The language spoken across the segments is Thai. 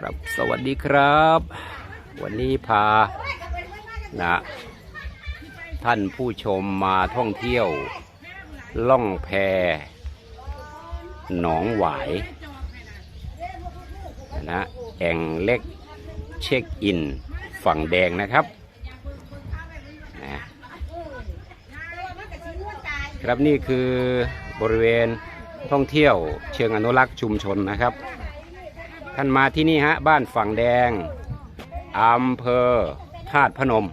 ครับ สวัสดีครับ วันนี้พานะท่านผู้ชมมาท่องเที่ยว ล่องแพหนองหวายนะแอ่งเล็กเช็คอิน ฝั่งแดงนะครับนะครับนี่คือบริเวณท่องเที่ยวเชิงอนุรักษ์ชุมชนนะครับ ท่านมาที่นี่ฮะ บ้านฝั่งแดงอำเภอธาตุพนม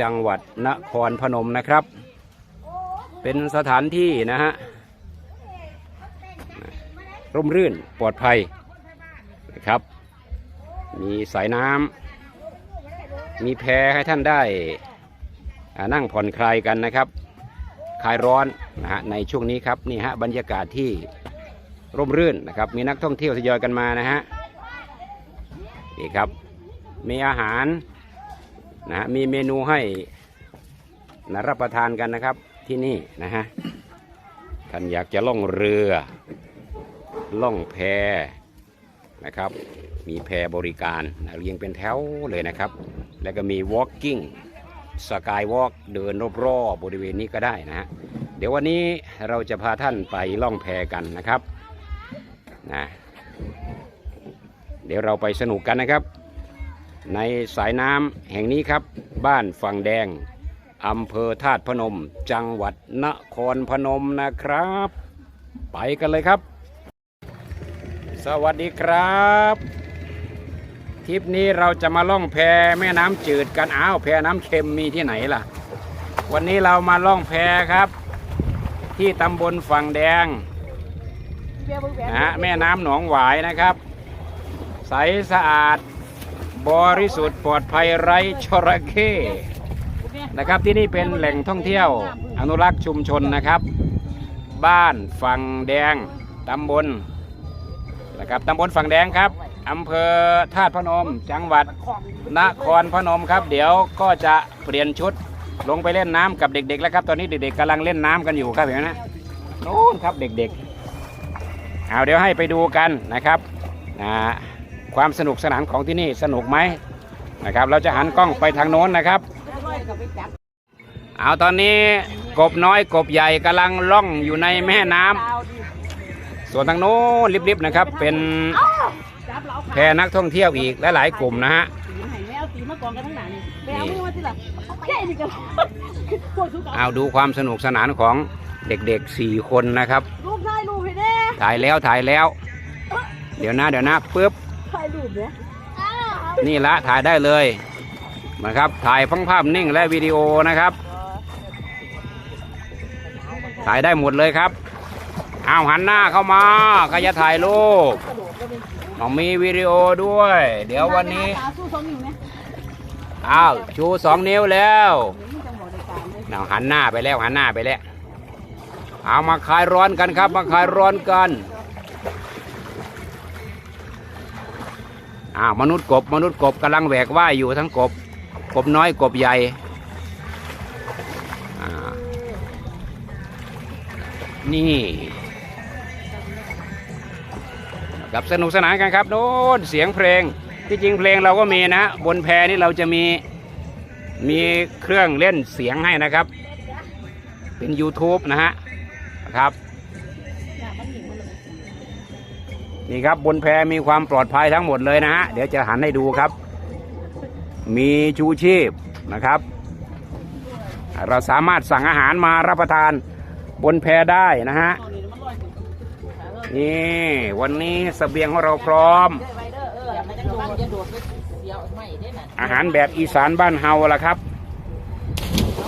จังหวัดนครพนมนะครับ เป็นสถานที่นะฮะ ร่มรื่นปลอดภัยนะครับ มีสายน้ำมีแพให้ท่านได้นั่งผ่อนคลายกันนะครับ คลายร้อนนะฮะในช่วงนี้ครับ นี่ฮะบรรยากาศที่ ร่มรื่นนะครับ มีนักท่องเที่ยวทยอยกันมานะฮะนี่ครับ มีอาหารนะฮะมีเมนูให้นะรับประทานกันนะครับที่นี่นะฮะท่านอยากจะล่องเรือ ล่องแพนะครับ มีแพบริการนะเรียงเป็นแถวเลยนะครับ แล้วก็มี walking สกายวอล์กเดินรอบๆบริเวณนี้ก็ได้นะฮะเดี๋ยววันนี้เราจะพาท่านไปล่องแพกันนะครับ นะเดี๋ยวเราไปสนุกกันนะครับ ในสายน้ำแห่งนี้ครับ บ้านฝั่งแดงอำเภอธาตุพนม จังหวัดนครพนมนะครับ ไปกันเลยครับ สวัสดีครับ ทริปนี้เราจะมาล่องแพแม่น้ำจืดกันอ้าวแพน้ำเค็มมีที่ไหนล่ะ วันนี้เรามาล่องแพครับ ที่ตำบลฝั่งแดง นะฮะแม่น้ำหนองหวายนะครับ ใสสะอาดบริสุทธิ์ปลอดภัยไร้ชระเข้นะครับที่นี่เป็นแหล่งท่องเที่ยว อนุรักษ์ชุมชนนะครับ บ้านฝั่งแดงตำบลนะครับตำบลฝั่งแดงครับอำเภอธาตุพนม จังหวัดนครพนมครับ เดี๋ยวก็จะเปลี่ยนชุดลงไปเล่นน้ำกับเด็กๆแล้วครับ ตอนนี้เด็กๆกำลังเล่นน้ำกันอยู่ครับเห็นไหมนะโน้นครับเด็กๆ เอาเดี๋ยวให้ไปดูกันนะครับนะความสนุกสนานของที่นี่สนุกไหมนะครับ เราจะหันกล้องไปทางโน้นนะครับ เอาตอนนี้กบน้อยกบใหญ่กำลังล่องอยู่ในแม่น้ำส่วนทางโน้นริบๆนะครับ เป็นแพนักท่องเที่ยวอีกและหลายกลุ่มนะฮะเอาดูความสนุกสนานของเด็กๆสี่คนนะครับ ถ่ายรูปให้แน่ถ่ายแล้วถ่ายแล้ว เดี๋ยวนะเดี๋ยวนะปึ๊บถ่ายรูปเนี่ยนี่ละถ่ายได้เลยนะครับ ถ่ายทั้งภาพนิ่งและวิดีโอนะครับ ถ่ายได้หมดเลยครับเอาหันหน้าเข้ามาใครจะถ่ายรูปกระโดดก็มีต้องมีวิดีโอด้วย เดี๋ยววันนี้ตาสู้สองนิ้วเนี่ยอ้าวชูสองนิ้วแล้วนี่จังหวะในการเลยเอาหันหน้าไปแล้วหันหน้าไปแล้ว เอามาคลายร้อนกันครับ มาคลายร้อนกันอ้ามนุษย์กบ มนุษย์กบกำลังแหวกว่ายอยู่ทั้งกบ กบน้อยกบใหญ่นี่กับสนุกสนานกันครับโน้นเสียงเพลงที่จริงเพลงเราก็มีนะบนแพนี่เราจะมีมีเครื่องเล่นเสียงให้นะครับ เป็น YouTube นะฮะ นะครับนี่ครับบนแพมีความปลอดภัยทั้งหมดเลยนะฮะเดี๋ยวจะหันให้ดูครับ มีชูชีพนะครับ เราสามารถสั่งอาหารมารับประทานบนแพได้นะฮะตอนนี้มันลอยสินี่วันนี้เสบียงของเราพร้อมได้ไปเด้อเอออย่ามันจะโดดจะโดดไปเสียวไม่ได้น่ะอาหารแบบอีสานบ้านเฮาละครับ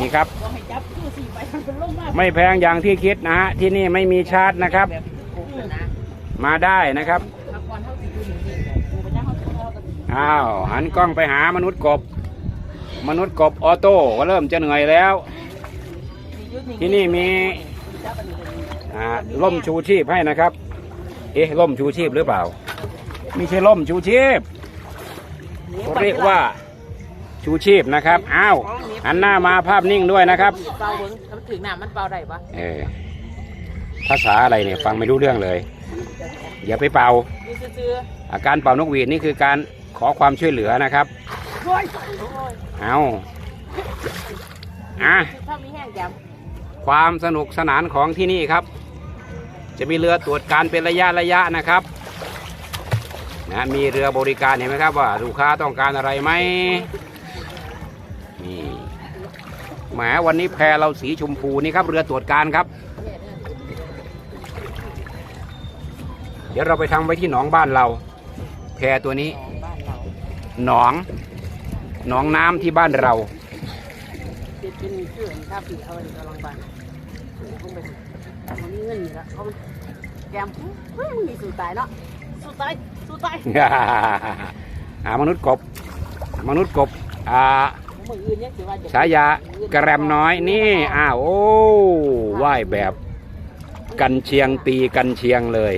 นี่ครับว่าให้จับคือสี่ไปมันเป็นลมมากไม่แพงอย่างที่คิดนะฮะ ที่นี่ไม่มีชาร์จนะครับแบบโอ้โหนะมาได้นะครับพักก่อนเท่าสี่ดูหนึ่งนี่กูไปจ้างเขาจะพ่อกันอ้าว หันกล้องไปหามนุษย์กบ มนุษย์กบออโต้ก็เริ่มจะเหนื่อยแล้ว ที่นี่มีอ่าล่มชูชีพให้นะครับ เอ๊ะล่มชูชีพหรือเปล่า ไม่ใช่ล่มชูชีพเขาเรียกว่า ชูชีพนะครับ อ้าวหันหน้ามาภาพนิ่งด้วยนะครับ เบาเบิ้งถ้ามันถึงน้ำมันเบาได้ปะเออภาษาอะไรเนี่ยฟังไม่รู้เรื่องเลยเอย่าไปเป่าอยู่ซื่ออาการเป่านกหวีดนี่คือการขอความช่วยเหลือนะครับ ๆโอ้ยโอ้ยเอาอะถ้ามีแห้งแจ่มความสนุกสนานของที่นี่ครับ จะมีเรือตรวจการเป็นระยะระยะนะครับนะมีเรือบริการเห็นไหมครับว่าลูกค้าต้องการอะไรไหมนี่ แหมวันนี้แพเราสีชมพูนี่ครับ เรือตรวจการครับ เดี๋ยวเราไปทำไว้ที่หนองบ้านเรา แพตัวนี้ของบ้านเราหนอง หนองน้ำที่บ้านเราเป็นเป็นเครื่องข้าวปีเอาไว้ในกำลังบ้านคงไปแต่มันมีเงินอยู่แล้วเขาแกมเฮ้ยมึงมีสู้ตายเนาะสู้ตายสู้ตายหามนุษย์กบ มนุษย์กบ อ่า มืออื่นเนี่ยถือว่าจะฉายากระแรมน้อยนี่อ้าวโอ้ว่ายแบบกันเชียงตีกันเชียงเลย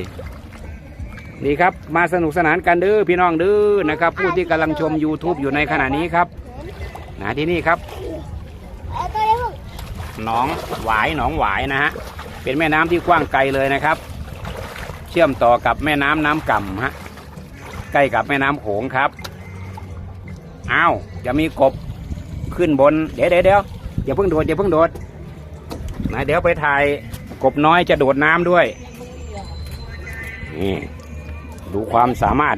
นี่ครับมาสนุกสนานกันเด้อพี่น้องเด้อนะครับ ผู้ที่กำลังชม YouTube อยู่ในขณะนี้ครับนะที่นี่ครับหนองหวายหนองหวายนะฮะเป็นแม่น้ำที่กว้างไกลเลยนะครับ เชื่อมต่อกับแม่น้ำน้ำก่ำฮะใกล้กับแม่น้ำโขงครับอ้าวจะมีกบ ขึ้นบน เดี๋ยวเดี๋ยวเดี๋ยวอย่าเพิ่งโดดอย่าเพิ่งโดดนะเดี๋ยวไปถ่ายกบน้อยจะโดดน้ำด้วยนี่ดูความสามารถ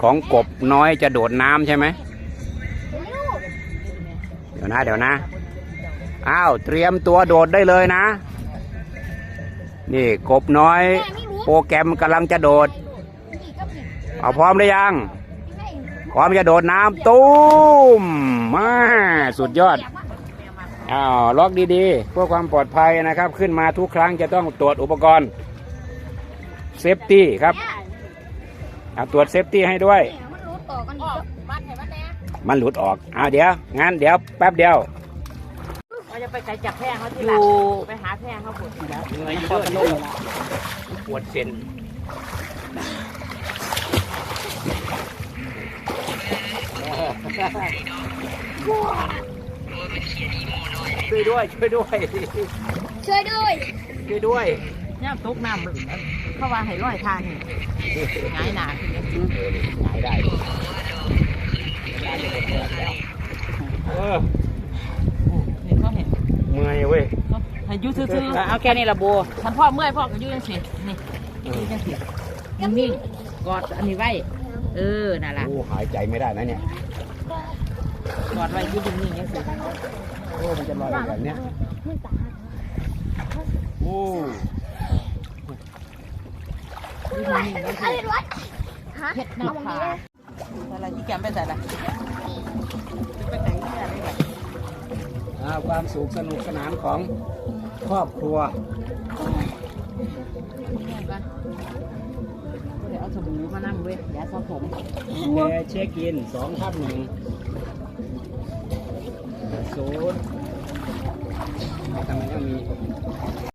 ของกบน้อยจะโดดน้ำใช่ไหมเดี๋ยวนะเดี๋ยวนะอ้าวเตรียมตัวโดดได้เลยนะ นี่กบน้อย โปรแกรมกำลังจะโดด เอาพร้อมหรือยัง พร้อมจะโดดน้ำตูมมาสุดยอดอ้าวล็อกดีๆ เพื่อความปลอดภัยนะครับ ขึ้นมาทุกครั้งจะต้องตรวจอุปกรณ์เซฟตี้ครับอะตรวจเซฟตี้ให้ด้วยบ้านไหนบ้านแน่มันหลุดออกอ้าวเดี๋ยวงั้นเดี๋ยวแป๊บเดียวเราจะไปไกลจับแพงเขาที่หลังไปหาแพงเขาปวดอยู่แล้วเหนื่อยอยู่พอเด้อกันลงแล้วปวดเส้น ช่วยด้วย ช่วยด้วย ช่วยด้วย ช่วยด้วยย่ามตกน้ำเขาว่าให้ร้อยทางนี่ง่ายหนาขึ้นเลยหายได้เออนี่เขาเห็นเมื่อยเว้ยเขาให้อยูซื่อๆเอาแค่นี้ละโบฉันพ่อเมื่อยพ่อก็อยูจังสินี่อยูจังสินิ่งๆกอดอันนี้ไว้ เออนั่นล่ะโอ้หายใจไม่ได้นะเนี่ยกอดไว้อยูนิ่งๆจังสิโอ้มันจะลอยแบบเนี้ยโอ้อยูนิ่งๆจังสิอะไรวะฮะเฮ็ดหน้าผาอะไรที่แกมไปใส่ละจะไปแต่งที่อะไรแบบอ่าความสุขสนุกสนานของครอบครัวนี้กันเดี๋ยว เอาสบู่มานั่งเว้ยยาสระผมแอร์เช็คอินสองทับหนึ่งศูนย์ทำไมต้องมี